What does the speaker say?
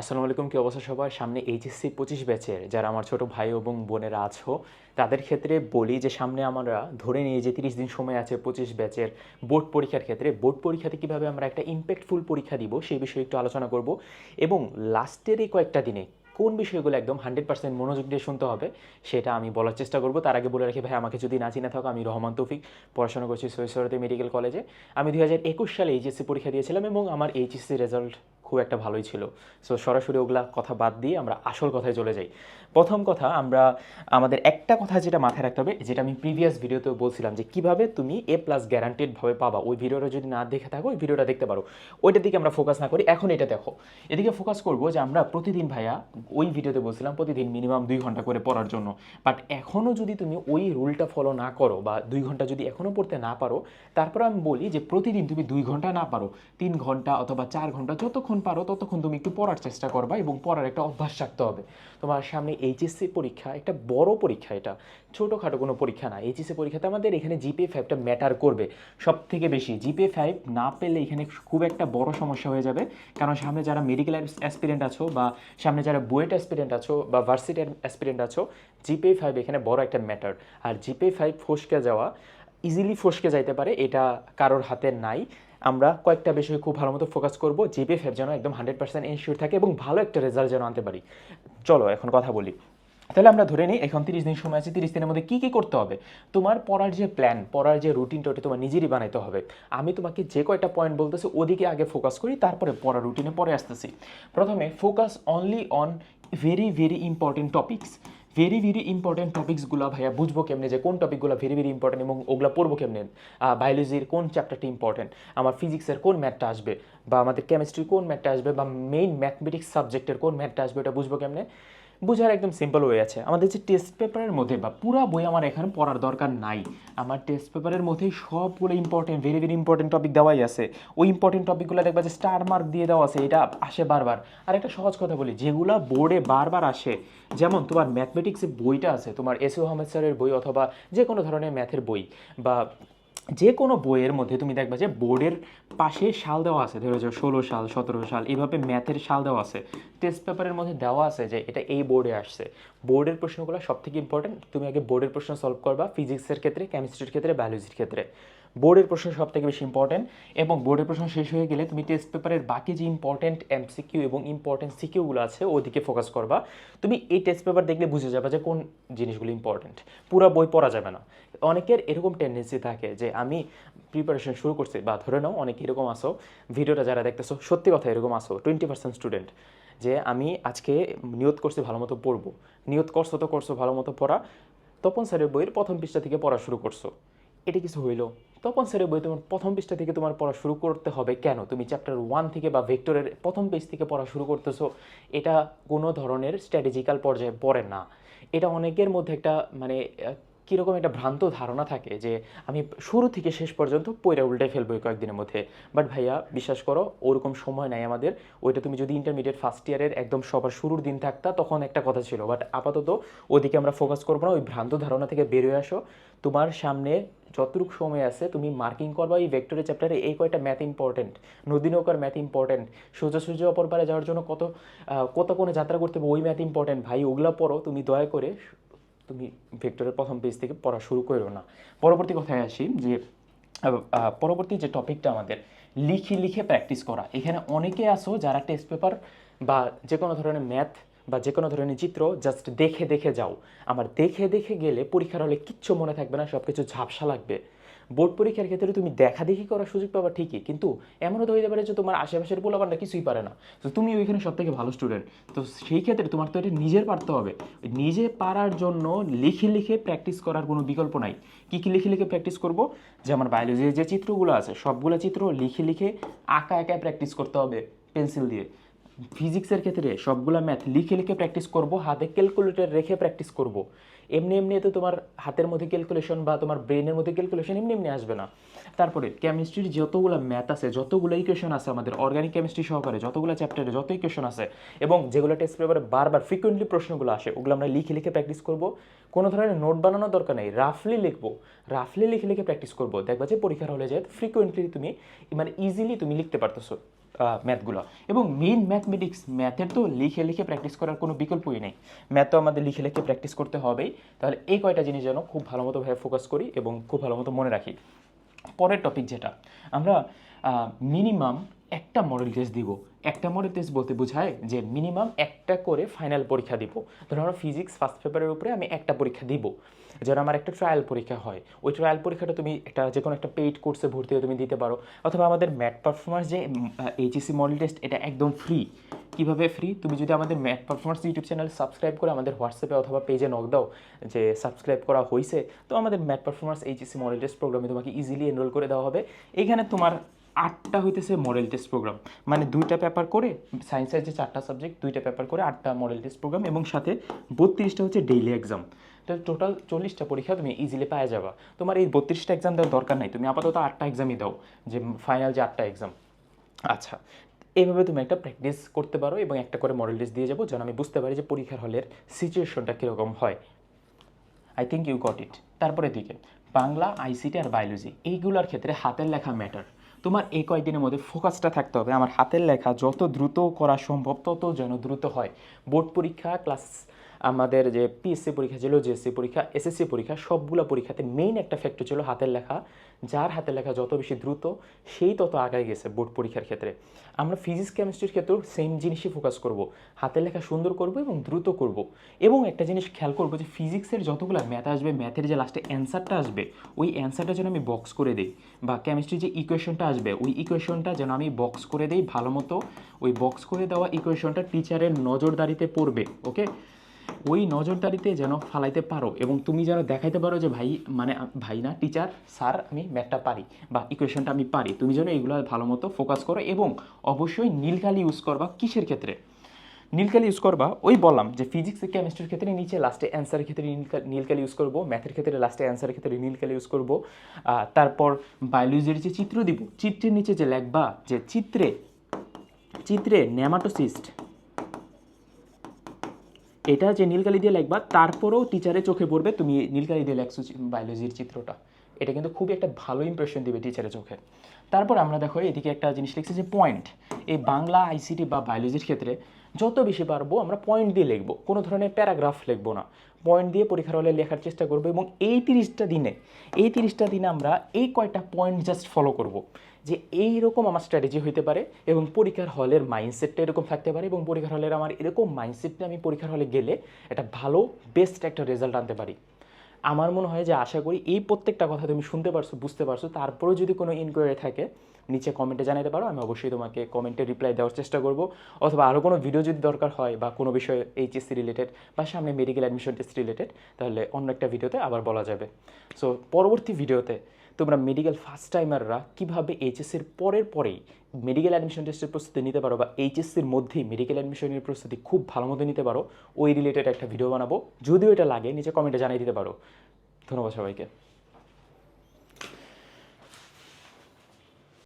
আসসালামু আলাইকুম, কি অবস্থা সবার? সামনে এইচএসসি পঁচিশ ব্যাচের যারা আমার ছোট ভাই এবং বোনেরা আছো, তাদের ক্ষেত্রে বলি যে সামনে আমরা ধরে নিই যে তিরিশ দিন সময় আছে পঁচিশ ব্যাচের বোর্ড পরীক্ষার ক্ষেত্রে। বোর্ড পরীক্ষাতে কীভাবে আমরা একটা ইম্প্যাক্টফুল পরীক্ষা দিব সেই বিষয়ে একটু আলোচনা করব এবং লাস্টের এই কয়েকটা দিনে কোন বিষয়গুলো একদম হান্ড্রেড পার্সেন্ট মনোযোগ দিয়ে শুনতে হবে সেটা আমি বলার চেষ্টা করব। তার আগে বলে রাখি, ভাই, আমাকে যদি না চিনে থাকো, আমি রহমান তৌফিক, পড়াশোনা করছি সৈসরতে মেডিকেল কলেজে আমি দু হাজার একুশ সালে এইচএসসি পরীক্ষা দিয়েছিলাম এবং আমার এইচএসসি রেজাল্ট খুব একটা ভালোই ছিল। সো সরাসরি ওগুলা কথা বাদ দিয়ে আমরা আসল কথায় চলে যাই। প্রথম কথা আমরা, আমাদের একটা কথা যেটা মাথায় রাখতে হবে, যেটা আমি প্রিভিয়াস ভিডিওতেও বলছিলাম যে কীভাবে তুমি এ প্লাস গ্যারান্টেডভাবে পাবা। ওই ভিডিওটা যদি না দেখে থাকো, ওই ভিডিওটা দেখতে পারো। ওইটার দিকে আমরা ফোকাস না করি। এখন এটা দেখো। এদিকে ফোকাস করব যে আমরা প্রতিদিন ভাইয়া, ওই ভিডিওতে বলছিলাম প্রতিদিন মিনিমাম দুই ঘণ্টা করে পড়ার জন্য। বাট এখনও যদি তুমি ওই রুলটা ফলো না করো বা দুই ঘণ্টা যদি এখনও পড়তে না পারো, তারপর আমি বলি যে প্রতিদিন তুমি দুই ঘণ্টা না পারো। তিন ঘণ্টা অথবা চার ঘণ্টা যতক্ষণ পারো ততক্ষণ তুমি একটু পড়ার চেষ্টা করবা এবং পড়ার একটা অভ্যাস রাখতে হবে। তোমার সামনে এইচএসসি পরীক্ষা, একটা বড় পরীক্ষা এটা। ছোটোখাটো কোনো পরীক্ষা না। এইচএসসি পরীক্ষাতে আমাদের এখানে জিপে ফাইভটা ম্যাটার করবে। সব থেকে বেশি জিপে ফাইভ না পেলে এখানে খুব একটা বড় সমস্যা হয়ে যাবে। কারণ সামনে যারা মেডিকেল অ্যাসপিরেন্ট আছো বা সামনে যারা বুয়েট অ্যাসপিরেন্ট আছো বা ভার্সিটি অ্যাসপিরেন্ট আছো জিপে ফাইভ এখানে বড় একটা ম্যাটার আর জিপে ফাইভ ফসকে যাওয়া ইজিলি ফসকে যাইতে পারে, এটা কারোর হাতে নাই। আমরা কয়েকটা বিষয়ে খুব ভালো মতো ফোকাস করব। জিপে ফাইভ যেন একদম হান্ড্রেড পার্সেন্ট এনশিওর থাকে এবং ভালো একটা রেজাল্ট যেন আনতে পারি। চলো এখন কথা বলি। তাহলে আমরা ধরে নিই, এখন তিরিশ দিন সময় আছে, তিরিশ দিনের মধ্যে কী কী করতে হবে? তোমার পড়ার যে প্ল্যান পড়ার যে রুটিনটা ওটা তোমার নিজেরই বানাইতে হবে। আমি তোমাকে যে কয়টা পয়েন্ট বলতেছি, ওদিকে আগে ফোকাস করি, তারপরে পড়ার রুটিনে পরে আসতেছি। প্রথমে focus only on very very important topics very very important টপিক্সগুলো ভাইয়া বুঝব কেমনে যে কোন টপিকগুলো ভেরি ভেরি ইম্পর্টেন্ট এবং ওগুলো পড়ব কেমনে? বায়োলজির কোন চ্যাপ্টারটি ইম্পর্টেন্ট আমার ফিজিক্সের কোন ম্যাথটা আসবে? বা আমাদের কেমিস্ট্রির কোন ম্যাথটা আসবে? বা মেইন ম্যাথমেটিক্স সাবজেক্টের কোন ম্যাথটা আসবে? ওটা বুঝব কেমনে? বোঝার একদম সিম্পল হয়ে আছে। আমাদের যে টেস্ট পেপারের মধ্যে বা পুরো বই আমার এখানে পড়ার দরকার নাই। আমার টেস্ট পেপারের মধ্যেই সবগুলো important very very important topic দেওয়াই আছে। ওই ইম্পর্টেন্ট টপিকগুলো দেখবা যে স্টার মার্ক দিয়ে দেওয়া আছে, এটা আসে বারবার। আর একটা সহজ কথা বলি, যেগুলো বোর্ডে বারবার আসে, যেমন তোমার ম্যাথমেটিক্সের বইটা আছে, তোমার এস আহমেদ স্যারের বই অথবা যে কোনো ধরনের ম্যাথের বই বা যে কোনো বইয়ের মধ্যে তুমি দেখবা যে বোর্ডের পাশে সাল দেওয়া আছে, ধরো যে ষোলো সাল, সতেরো সাল এইভাবে ম্যাথের সাল দেওয়া আছে। টেস্ট পেপারের মধ্যে দেওয়া আছে যে এটা এই বোর্ডে আসছে। বোর্ডের প্রশ্নগুলো সব থেকে ইম্পর্টেন্ট তুমি আগে বোর্ডের প্রশ্ন সলভ করবা ফিজিক্সের ক্ষেত্রে কেমিস্ট্রির ক্ষেত্রে বায়োলজির ক্ষেত্রে। বোর্ডের প্রশ্ন সব থেকে বেশি ইম্পর্টেন্ট এবং বোর্ডের প্রশ্ন শেষ হয়ে গেলে তুমি টেস্ট পেপারের বাকি যে ইম্পর্টেন্ট এমসিকিউ এবং ইম্পর্টেন্ট সিকিউগুলো আছে, ওদিকে ফোকাস করবা। তুমি এই টেস্ট পেপার দেখলে বুঝে যাবে যে কোন জিনিসগুলো ইম্পর্টেন্ট পুরো বই পড়া যাবে না। অনেকের এরকম টেন্ডেন্সি থাকে যে আমি প্রিপারেশন শুরু করছি, বা ধরে নাও অনেকে এরকম আসো ভিডিওটা যারা দেখতেছো, সত্যি কথা এরকম আসো টোয়েন্টি পার্সেন্ট স্টুডেন্ট যে আমি আজকে নিয়ত করছি ভালো মতো পড়ব। নিয়ত করছ তো করছ, ভালো মতো পড়া। তপন স্যারের বইয়ের প্রথম পৃষ্ঠা থেকে পড়া শুরু করছ। এটা কিছু হইল। তপন স্যারের বই তোমার প্রথম পৃষ্ঠা থেকে তোমার পড়া শুরু করতে হবে কেন? তুমি চ্যাপ্টার ওয়ান থেকে বা ভেক্টরের প্রথম পেজ থেকে পড়া শুরু করতেছো, এটা কোনো ধরনের স্ট্র্যাটেজিক্যাল পর্যায়ে পড়ে না। এটা অনেকের মধ্যে একটা মানে কীরকম একটা ভ্রান্ত ধারণা থাকে যে আমি শুরু থেকে শেষ পর্যন্ত পয়রা উল্টে ফেলব কয়েকদিনের মধ্যে। বাট ভাইয়া, বিশ্বাস করো, ওরকম সময় নাই আমাদের। ওইটা তুমি যদি ইন্টারমিডিয়েট ফার্স্ট ইয়ারের একদম সবার শুরুর দিন থাকতা, তখন একটা কথা ছিল। বাট আপাতত ওদিকে আমরা ফোকাস করব না, ওই ভ্রান্ত ধারণা থেকে বেরিয়ে আসো। তোমার সামনে যতটুকু সময় আছে, তুমি মার্কিং করবা এই ভেক্টরের চ্যাপ্টারে এই কয়টা ম্যাথ ইম্পর্টেন্ট নদী নৌকার ম্যাথ ইম্পর্টেন্ট সোজা সোজা অপর পারে যাওয়ার জন্য কত কত কোণে যাত্রা করতে হবে, ওই ম্যাথ ইম্পর্টেন্ট ভাই, ওগুলো পড়ো, তুমি দয়া করে তুমি ভেক্টরের প্রথম পেজ থেকে পড়া শুরু করো না। পরবর্তী কথায় আসি যে পরবর্তী যে টপিকটা আমাদের, লিখি লিখে প্র্যাকটিস করা। এখানে অনেকে আসো যারা টেস্ট পেপার বা যে কোনো ধরনের ম্যাথ বা যে কোনো ধরনের চিত্র জাস্ট দেখে দেখে যাও। আমার দেখে দেখে গেলে পরীক্ষার হলে কিচ্ছু মনে থাকবে না সব কিছু ঝাপসা লাগবে। বোর্ড পরীক্ষার ক্ষেত্রে তুমি দেখা দেখি করার সুযোগ পাবা ঠিকই, কিন্তু এমনও তো হইতে পারে যে তোমার আশেপাশের পোলাপানটা কিছুই পারে না। তো তুমি ওইখানে সব থেকে ভালো স্টুডেন্ট তো সেই ক্ষেত্রে তোমার তো এটা নিজের পারতে হবে। নিজে পারার জন্য লিখে লিখে প্র্যাকটিস করার কোনো বিকল্প নাই। কী কী লিখে লিখে প্র্যাকটিস করব? যে আমার বায়োলজির যে চিত্রগুলো আছে, সবগুলো চিত্র লিখে লিখে আঁকা একা প্র্যাকটিস করতে হবে পেন্সিল দিয়ে। ফিজিক্সের ক্ষেত্রে সবগুলো ম্যাথ লিখে লিখে প্র্যাকটিস করব, হাতে ক্যালকুলেটর রেখে প্র্যাকটিস করব। এমনি এমনি তো তোমার হাতের মধ্যে ক্যালকুলেশন বা তোমার ব্রেনের মধ্যে ক্যালকুলেশন এমনি এমনি আসবে না। তারপরে কেমিস্ট্রির যতগুলো ম্যাথ আছে, যতগুলো ইকুয়েশন আছে আমাদের অর্গানিক কেমিস্ট্রি সহকারে, যতগুলো চ্যাপ্টারে যত ইকুয়েশন আছে, এবং যেগুলো টেস্ট পেপারে বারবার ফ্রিকোয়েন্টলি প্রশ্নগুলো আসে, ওগুলো আমরা লিখে লিখে প্র্যাকটিস করব। কোনো ধরনের নোট বানানোর দরকার নেই রাফলি লিখব। রাফলি লিখে লিখে প্র্যাকটিস করব। দেখবা যে পরীক্ষার হলে যায় ফ্রিকোয়েন্টলি তুমি মানে ইজিলি তুমি লিখতে পারতেছো। ম্যাথগুলো এবং মেইন ম্যাথমেটিক্স ম্যাথের তো লিখে লিখে প্র্যাকটিস করার কোনো বিকল্পই নেই। ম্যাথ তো আমাদের লিখে লিখে প্র্যাকটিস করতে হবেই। তাহলে এই কয়টা জিনিস যেন খুব ভালো মতো ভাবে ফোকাস করি এবং খুব ভালো মতো মনে রাখি। পরের টপিক যেটা, আমরা মিনিমাম একটা মডেল টেস্ট দিব। একটা মডেল টেস্ট বলতে বোঝায় যে মিনিমাম একটা করে ফাইনাল পরীক্ষা দিব। ধরো আমরা ফিজিক্স ফার্স্ট পেপারের উপরে আমি একটা পরীক্ষা দিব। যেন আমার একটা ট্রায়াল পরীক্ষা হয়। ওই ট্রায়াল পরীক্ষাটা তুমি একটা যে কোনো একটা পেইড কোর্সে ভর্তি হয়ে তুমি দিতে পারো। অথবা আমাদের ম্যাথ পারফরমেন্স যে এইচএসসি মডেল টেস্ট এটা একদম ফ্রি কীভাবে ফ্রি তুমি যদি আমাদের math performance YouTube channel subscribe করে আমাদের হোয়াটসঅ্যাপে অথবা পেজে নক দাও যে সাবস্ক্রাইব করা হয়েছে তো আমাদের math performance HSC model test প্রোগ্রামে তোমাকে ইজিলি এনরোল করে দেওয়া হবে। এখানে তোমার আটটা হইতেছে মডেল টেস্ট প্রোগ্রাম মানে দুইটা পেপার করে সায়েন্সের যে চারটা সাবজেক্ট দুইটা পেপার করে আটটা মডেল টেস্ট প্রোগ্রাম এবং সাথে বত্রিশটা হচ্ছে ডেইলি এক্সাম তো টোটাল চল্লিশটা পরীক্ষা তুমি ইজিলি পাওয়া যাবা। তোমার এই বত্রিশটা এক্সাম দেওয়ার দরকার নাই। তুমি আপাতত আটটা এক্সামই দাও, যে ফাইনাল যে আটটা এক্সাম আচ্ছা এইভাবে তুমি একটা প্র্যাকটিস করতে পারো এবং একটা করে মডেল টেস্ট দিয়ে যাব যেন আমি বুঝতে পারি যে পরীক্ষার হলের সিচুয়েশনটা কীরকম হয়। I think you got it তারপরে দিকে, বাংলা আইসিটি আর বায়োলজি এইগুলোর ক্ষেত্রে হাতের লেখা ম্যাটার তোমার এই কয়েকদিনের মধ্যে ফোকাসটা থাকতে হবে। আমার হাতের লেখা যত দ্রুত করা সম্ভব, তত যেন দ্রুত হয়। বোর্ড পরীক্ষা ক্লাস আমাদের যে পিএসসি পরীক্ষা ছিল জিএসসি পরীক্ষা এসএসসি পরীক্ষা, সবগুলো পরীক্ষাতে মেইন একটা ফ্যাক্টর ছিল হাতের লেখা। যার হাতের লেখা যত বেশি দ্রুত, সেই তত আগায় গেছে বোর্ড পরীক্ষার ক্ষেত্রে। আমরা ফিজিক্স কেমিস্ট্রির ক্ষেত্রেও সেম জিনিসই ফোকাস করব। হাতের লেখা সুন্দর করব এবং দ্রুত করব। এবং একটা জিনিস খেয়াল করব যে ফিজিক্সের যতগুলো ম্যাথ আসবে ম্যাথের যে লাস্টে অ্যান্সারটা আসবে, ওই অ্যান্সারটা যেন আমি বক্স করে দিই। বা কেমিস্ট্রির যে ইকুয়েশনটা আসবে, ওই ইকুয়েশনটা যেন আমি বক্স করে দিই ভালো মতো। ওই বক্স করে দেওয়া ইকুয়েশনটা টিচারের নজরদারিতে পড়বে ওকে ওই নজরদারিতে যেন ফালাইতে পারো এবং তুমি যেন দেখাইতে পারো যে ভাই মানে ভাই না টিচার স্যার আমি ম্যাথটা পারি বা ইকুয়েশনটা আমি পারি। তুমি যেন এগুলো ভালো মতো ফোকাস করো এবং অবশ্যই নীলকালি ইউজ করবা কিসের ক্ষেত্রে? নীলকালি ইউজ করবা, ওই বললাম যে ফিজিক্স কেমিস্ট্রির ক্ষেত্রে নিচে লাস্টে অ্যান্সারের ক্ষেত্রে নীলকা- নীলকালি ইউজ করব ম্যাথের ক্ষেত্রে লাস্টে অ্যান্সারের ক্ষেত্রে নীলকালি ইউজ করব তারপর বায়োলজির যে চিত্র দিব, চিত্রের নিচে যে লেখবা যে চিত্রে চিত্রে নেমাটোসিস্ট এটা যে নীলকালি দিয়ে লেখবা, তারপরেও টিচারে চোখে পড়বে তুমি নীলকালি দিয়ে লেখছো বায়োলজির চিত্রটা। এটা কিন্তু খুবই একটা ভালো ইম্প্রেশন দেবে টিচারের চোখে। তারপর আমরা দেখো এদিকে একটা জিনিস লিখছি যে পয়েন্ট এই বাংলা আইসিটি বা বায়োলজির ক্ষেত্রে যত বেশি পারব আমরা পয়েন্ট দিয়ে লিখব, কোনো ধরনের প্যারাগ্রাফ লিখব না। পয়েন্ট দিয়ে পরীক্ষার হলে লেখার চেষ্টা করব এবং এই তিরিশটা দিনে, এই তিরিশটা দিনে আমরা এই কয়টা পয়েন্ট জাস্ট ফলো করব। যে এই রকম আমার স্ট্র্যাটেজি হইতে পারে এবং পরীক্ষার হলের মাইন্ডসেটটা এরকম থাকতে পারে এবং পরীক্ষার হলের আমার এরকম মাইন্ডসেটটা আমি পরীক্ষার হলে গেলে একটা ভালো বেস্ট একটা রেজাল্ট আনতে পারি। আমার মনে হয় যে আশা করি এই প্রত্যেকটা কথা তুমি শুনতে পারছ, বুঝতে পারছ। তারপরেও যদি কোনো ইনকোয়ারি থাকে, নিচে কমেন্টে জানাতে পারো। আমি অবশ্যই তোমাকে কমেন্টে রিপ্লাই দেওয়ার চেষ্টা করব। অথবা আরও কোনো ভিডিও যদি দরকার হয় বা কোনো বিষয়ে এইচএসসি রিলেটেড বা সামনে মেডিকেল অ্যাডমিশন টেস্ট রিলেটেড তাহলে অন্য একটা ভিডিওতে আবার বলা যাবে। সো পরবর্তী ভিডিওতে তোমরা মেডিকেল ফার্স্ট টাইমাররা কীভাবে এইচএসের পরের পরেই মেডিকেল অ্যাডমিশন টেস্টের প্রস্তুতি নিতে পারো বা এইচএসসির মধ্যেই মেডিকেল অ্যাডমিশনের প্রস্তুতি খুব ভালো মতো নিতে পারো, ওই রিলেটেড একটা ভিডিও বানাবো। যদিও এটা লাগে নিচে কমেন্টে জানিয়ে দিতে পারো। ধন্যবাদ সবাইকে।